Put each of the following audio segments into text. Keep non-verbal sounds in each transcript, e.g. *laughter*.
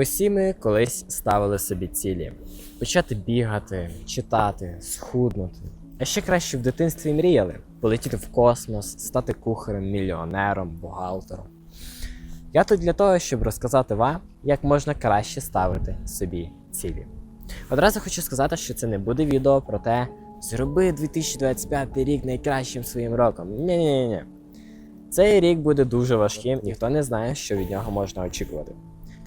Усі ми колись ставили собі цілі: почати бігати, читати, схуднути. А ще краще в дитинстві мріяли полетіти в космос, стати кухарем, мільйонером, бухгалтером. Я тут для того, щоб розказати вам, як можна краще ставити собі цілі. Одразу хочу сказати, що це не буде відео про те, зроби 2025 рік найкращим своїм роком. Ні-ні-ні. Цей рік буде дуже важким, ніхто не знає, що від нього можна очікувати.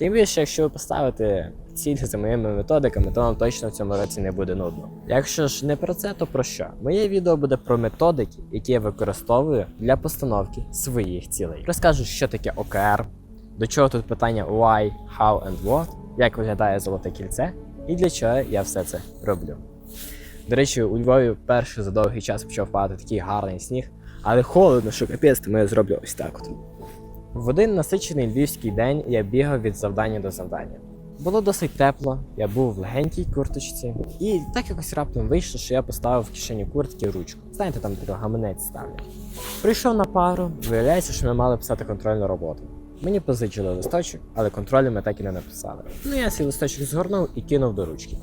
Тим більше, якщо ви поставите ціль за моїми методиками, то вам точно в цьому році не буде нудно. Якщо ж не про це, то про що? Моє відео буде про методики, які я використовую для постановки своїх цілей. Розкажу, що таке OKR, до чого тут питання why, how and what, як виглядає золоте кільце, і для чого я все це роблю. До речі, у Львові вперше за довгий час почав падати такий гарний сніг, але холодно, що капець, тому я зроблю ось так от. В один насичений львівський день я бігав від завдання до завдання. Було досить тепло, я був в легенькій курточці, і так якось раптом вийшло, що я поставив в кишені куртки ручку. Знаєте, там такий гаманець ставлять. Прийшов на пару, виявляється, що ми мали писати контрольну роботу. Мені позичили листочок, але контролю ми так і не написали. Ну я цей листочок згорнув і кинув до ручки.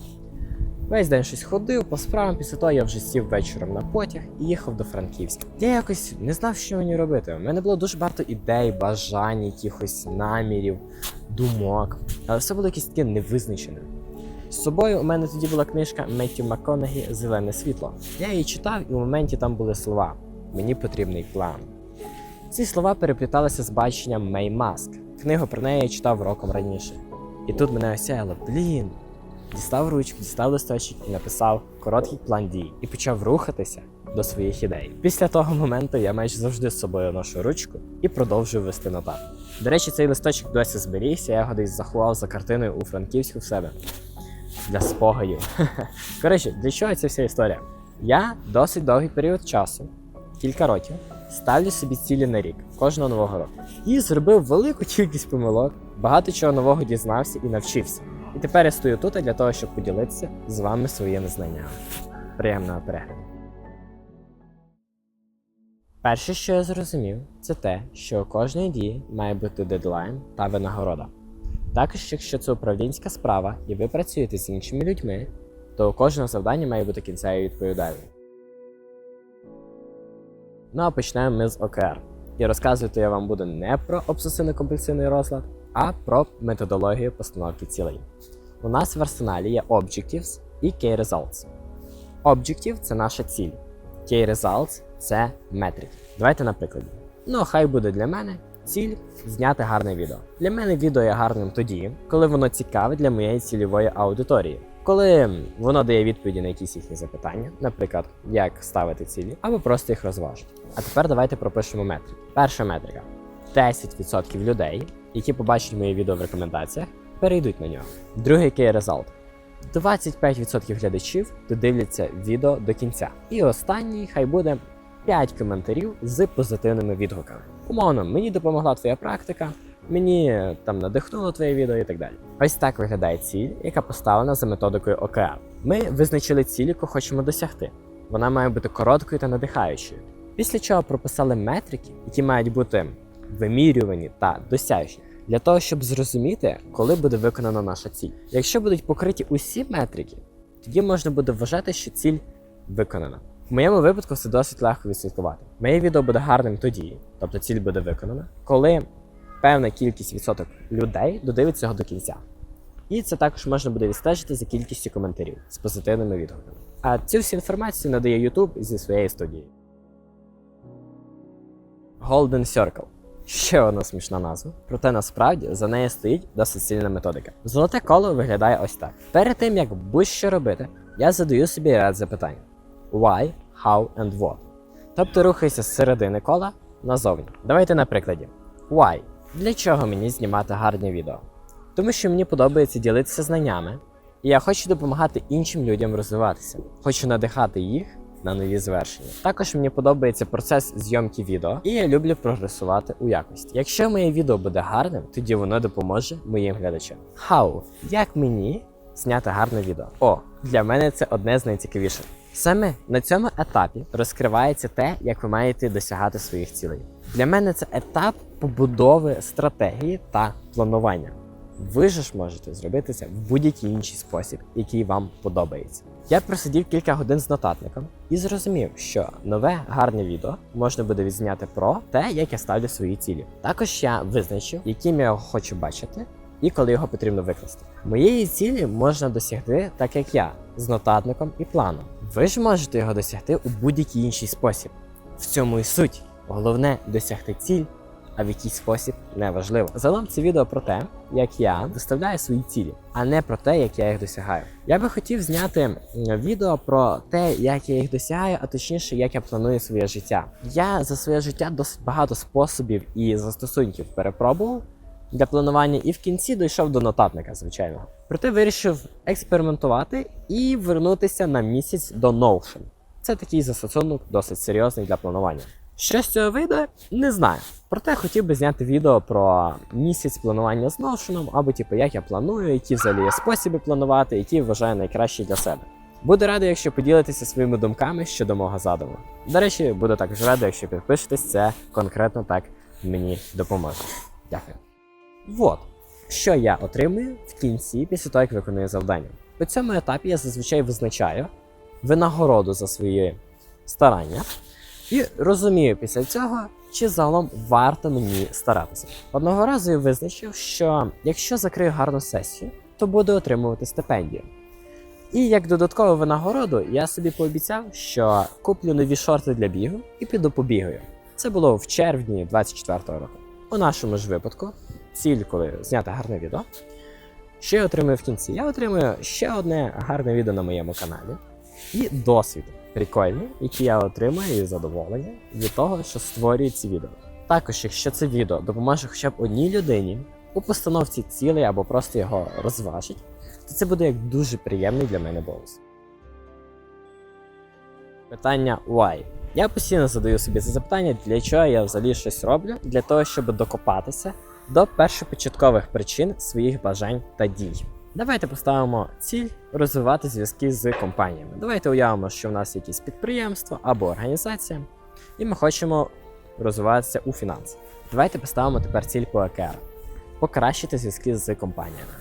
Весь день щось ходив по справам, після того я вже сів вечором на потяг і їхав до Франківська. Я якось не знав, що мені робити. У мене було дуже багато ідей, бажань, якихось намірів, думок, але все було якесь таке невизначене. З собою у мене тоді була книжка Меттю МакКонахі Зелене світло. Я її читав, і в моменті там були слова: Мені потрібний план. Ці слова перепліталися з баченням Мей Маск. Книгу про неї я читав роком раніше. І тут мене осяяло, блін. Дістав ручку, дістав листочок і написав короткий план дій і почав рухатися до своїх ідей. Після того моменту я майже завжди з собою ношу ручку і продовжую вести нотатки. До речі, цей листочок досі зберігся, я його десь заховав за картиною у Франківську в себе для спогадів. *laughs* Коротше, для чого ця вся історія? Я досить довгий період часу, кілька років, ставлю собі цілі на рік кожного нового року. І зробив велику кількість помилок, багато чого нового дізнався і навчився. І тепер я стою тут для того, щоб поділитися з вами своїми знаннями. Приємного перегляду. Перше, що я зрозумів, це те, що у кожної дії має бути дедлайн та винагорода. Також, якщо це управлінська справа і ви працюєте з іншими людьми, то у кожного завдання має бути кінцевою відповідальною. Ну а почнемо ми з ОКР. І розказувати я вам буду не про обсесивно-компульсивний розлад, а про методологію постановки цілей. У нас в арсеналі є Objectives і Key Results. Objective це наша ціль. Key Results це метрики. Давайте на прикладі. Ну, хай буде для мене ціль зняти гарне відео. Для мене відео є гарним тоді, коли воно цікаве для моєї цільової аудиторії. Коли воно дає відповіді на якісь їхні запитання, наприклад, як ставити цілі, або просто їх розважити. А тепер давайте пропишемо метрики. Перша метрика: 10% людей, які побачать моє відео в рекомендаціях, перейдуть на нього. Другий key result. 25% глядачів додивляться відео до кінця. І останній хай буде 5 коментарів з позитивними відгуками. Умовно, мені допомогла твоя практика, мені там надихнуло твоє відео і так далі. Ось так виглядає ціль, яка поставлена за методикою ОКР. Ми визначили ціль, яку хочемо досягти. Вона має бути короткою та надихаючою. Після чого прописали метрики, які мають бути вимірювані та досяжні, для того, щоб зрозуміти, коли буде виконана наша ціль. Якщо будуть покриті усі метрики, тоді можна буде вважати, що ціль виконана. В моєму випадку це досить легко відслідкувати. Моє відео буде гарним тоді, тобто ціль буде виконана, коли певна кількість відсоток людей додивиться його до кінця. І це також можна буде відстежити за кількістю коментарів з позитивними відгуками. А цю всю інформацію надає YouTube зі своєї студії. Golden Circle. Ще одна смішна назва, проте насправді за нею стоїть досить сильна методика. Золоте коло виглядає ось так. Перед тим як будь-що робити, я задаю собі ряд запитань: Why, how and what. Тобто рухайся з середини кола назовні. Давайте на прикладі. Why? Для чого мені знімати гарні відео? Тому що мені подобається ділитися знаннями, і я хочу допомагати іншим людям розвиватися. Хочу надихати їх на нові звершення. Також мені подобається процес зйомки відео, і я люблю прогресувати у якості. Якщо моє відео буде гарним, тоді воно допоможе моїм глядачам. How? Як мені зняти гарне відео? О, для мене це одне з найцікавіших. Саме на цьому етапі розкривається те, як ви маєте досягати своїх цілей. Для мене це етап побудови стратегії та планування. ви ж можете зробити це в будь-який інший спосіб, який вам подобається. Я просидів кілька годин з нотатником і зрозумів, що нове гарне відео можна буде відзняти про те, як я ставлю свої цілі. Також я визначив, яким я його хочу бачити, і коли його потрібно викласти. Моєї цілі можна досягти так, як я, з нотатником і планом. Ви ж можете його досягти у будь-який інший спосіб. В цьому і суть. Головне досягти ціль, а в який спосіб неважливо. Загалом це відео про те, як я виставляю свої цілі, а не про те, як я їх досягаю. Я би хотів зняти відео про те, як я їх досягаю, а точніше, як я планую своє життя. Я за своє життя досить багато способів і застосунків перепробував для планування, і в кінці дійшов до нотатника, звичайно. Проте вирішив експериментувати і вернутися на місяць до Notion. Це такий застосунок досить серйозний для планування. Що з цього вийде, не знаю. Проте хотів би зняти відео про місяць планування з Notion, або типу, як я планую, які взагалі є способи планувати, які вважаю найкращі для себе. Буду радий, якщо поділитеся своїми думками щодо мого задуму. До речі, буду також радий, якщо підпишетесь, це конкретно так мені допоможе. Дякую. Вот, що я отримую в кінці після того, як виконую завдання. У цьому етапі я зазвичай визначаю винагороду за свої старання і розумію після цього, чи загалом варто мені старатися. Одного разу я визначив, що якщо закрию гарну сесію, то буду отримувати стипендію. І як додаткову винагороду я собі пообіцяв, що куплю нові шорти для бігу і піду побігаю. Це було в червні 24-го року. У нашому ж випадку, ціль, коли зняти гарне відео. Що я отримую в кінці? Я отримую ще одне гарне відео на моєму каналі і досвід прикольний, який я отримую і задоволення від того, що створюю ці відео. Також, якщо це відео допоможе хоча б одній людині у постановці цілей або просто його розважить, то це буде як дуже приємний для мене бонус. Питання why. Я постійно задаю собі це запитання, для чого я взагалі щось роблю, для того, щоб докопатися до першопочаткових причин своїх бажань та дій. Давайте поставимо ціль розвивати зв'язки з компаніями. Давайте уявимо, що в нас якесь підприємство або організація, і ми хочемо розвиватися у фінансах. Давайте поставимо тепер ціль по ОКР покращити зв'язки з компаніями.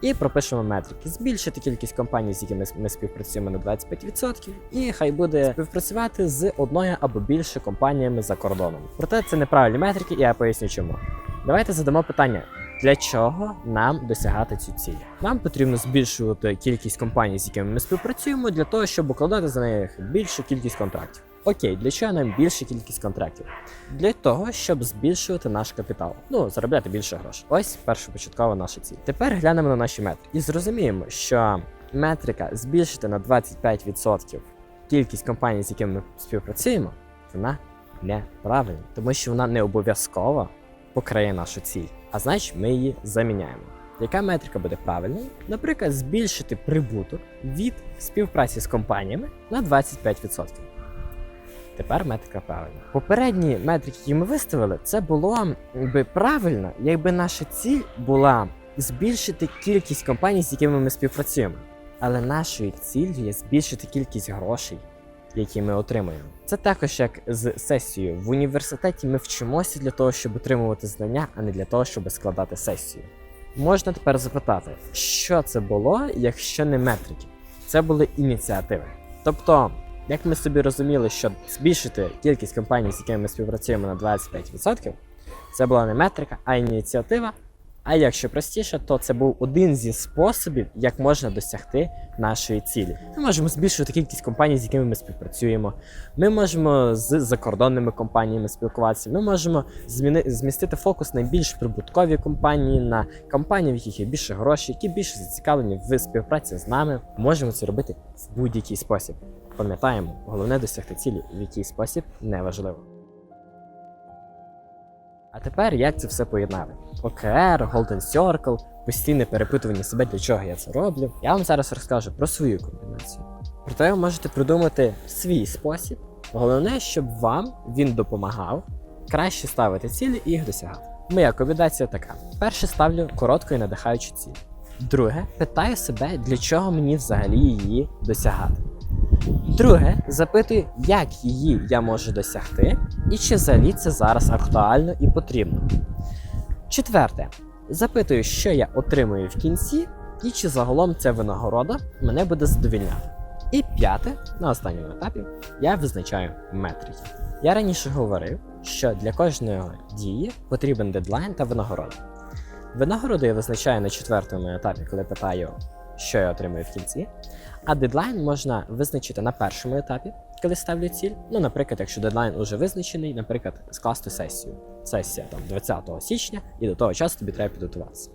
І пропишемо метрики: збільшити кількість компаній, з якими ми співпрацюємо на 25%, і хай буде співпрацювати з одною або більше компаніями за кордоном. Проте це неправильні метрики, і я поясню чому. Давайте задамо питання. Для чого нам досягати цю ціль? Нам потрібно збільшувати кількість компаній, з якими ми співпрацюємо, для того, щоб укладати за них більшу кількість контрактів. Окей, для чого нам більша кількість контрактів? Для того, щоб збільшувати наш капітал, ну заробляти більше грошей. Ось першопочаткова наша ціль. Тепер глянемо на наші метрики і зрозуміємо, що метрика збільшити на 25% кількість компаній, з якими ми співпрацюємо, вона неправильна, тому що вона не обов'язково покриє нашу ціль, а значить ми її заміняємо. Яка метрика буде правильною? Наприклад, збільшити прибуток від співпраці з компаніями на 25%. Тепер метрика правильна. Попередні метрики, які ми виставили, це було якби правильно, якби наша ціль була збільшити кількість компаній, з якими ми співпрацюємо. Але нашою ціллю є збільшити кількість грошей, які ми отримуємо. Це також як з сесією. В університеті ми вчимося для того, щоб отримувати знання, а не для того, щоб складати сесію. Можна тепер запитати, що це було, якщо не метрики? Це були ініціативи. Тобто, як ми собі розуміли, що збільшити кількість компаній, з якими ми співпрацюємо на 25%, це була не метрика, а ініціатива. А якщо простіше, то це був один зі способів, як можна досягти нашої цілі. Ми можемо збільшувати кількість компаній, з якими ми співпрацюємо. Ми можемо з закордонними компаніями спілкуватися. Ми можемо зміни, змістити фокус на більш прибуткові компанії, на компанії, в яких є більше грошей, які більше зацікавлені в співпраці з нами. Можемо це робити в будь-який спосіб. Пам'ятаємо, головне досягти цілі, в який спосіб неважливо. А тепер як це все поєднати? OKR, Golden Circle, постійне перепитування себе, для чого я це роблю. Я вам зараз розкажу про свою комбінацію. Проте ви можете придумати свій спосіб. Головне, щоб вам він допомагав краще ставити цілі і їх досягати. Моя комбінація така: перше ставлю коротку і надихаючу ціль. Друге, питаю себе, для чого мені взагалі її досягати. Друге, запитую, як її я можу досягти, і чи взагалі це зараз актуально і потрібно. Четверте, запитую, що я отримую в кінці, і чи загалом ця винагорода мене буде задовільняти. І п'яте, на останньому етапі, я визначаю метрики. Я раніше говорив, що для кожної дії потрібен дедлайн та винагорода. Винагороду я визначаю на четвертому етапі, коли питаю, що я отримую в кінці. А дедлайн можна визначити на першому етапі, коли ставлю ціль. Ну, наприклад, якщо дедлайн уже визначений, наприклад, скласти сесію. Сесія там 20 січня, і до того часу тобі треба підготуватися.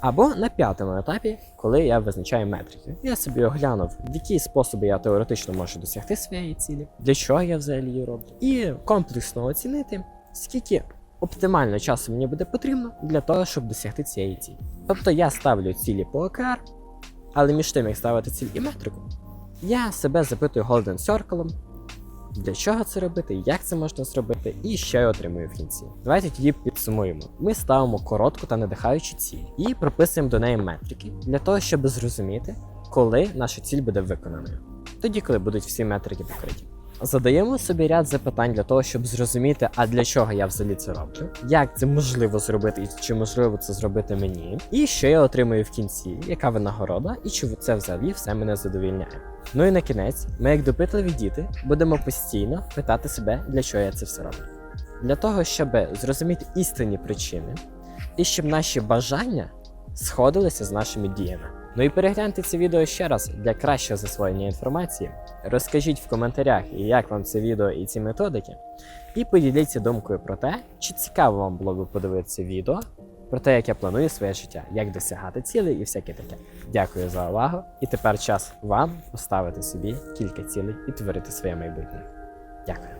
Або на п'ятому етапі, коли я визначаю метрики. Я собі оглянув, в які способи я теоретично можу досягти своєї цілі, для чого я взагалі її роблю, і комплексно оцінити, скільки оптимально часу мені буде потрібно для того, щоб досягти цієї цілі. Тобто я ставлю цілі по ОКР, але між тим, як ставити ціль і метрику, я себе запитую Golden Circle, для чого це робити, як це можна зробити, і що я отримую в кінці. Давайте тоді підсумуємо. Ми ставимо коротку та надихаючу ціль і прописуємо до неї метрики для того, щоб зрозуміти, коли наша ціль буде виконаною. Тоді, коли будуть всі метрики покриті. Задаємо собі ряд запитань для того, щоб зрозуміти, а для чого я взагалі це роблю, як це можливо зробити, і чи можливо це зробити мені, і що я отримую в кінці, яка винагорода, і чи це взагалі все мене задовільняє. Ну і на кінець, ми, як допитливі діти, будемо постійно питати себе, для чого я це все роблю. Для того, щоб зрозуміти істинні причини, і щоб наші бажання сходилися з нашими діями. Ну і перегляньте це відео ще раз для кращого засвоєння інформації. Розкажіть в коментарях, як вам це відео і ці методики. І поділіться думкою про те, чи цікаво вам було б подивитися відео про те, як я планую своє життя, як досягати цілей і всяке таке. Дякую за увагу. І тепер час вам поставити собі кілька цілей і творити своє майбутнє. Дякую.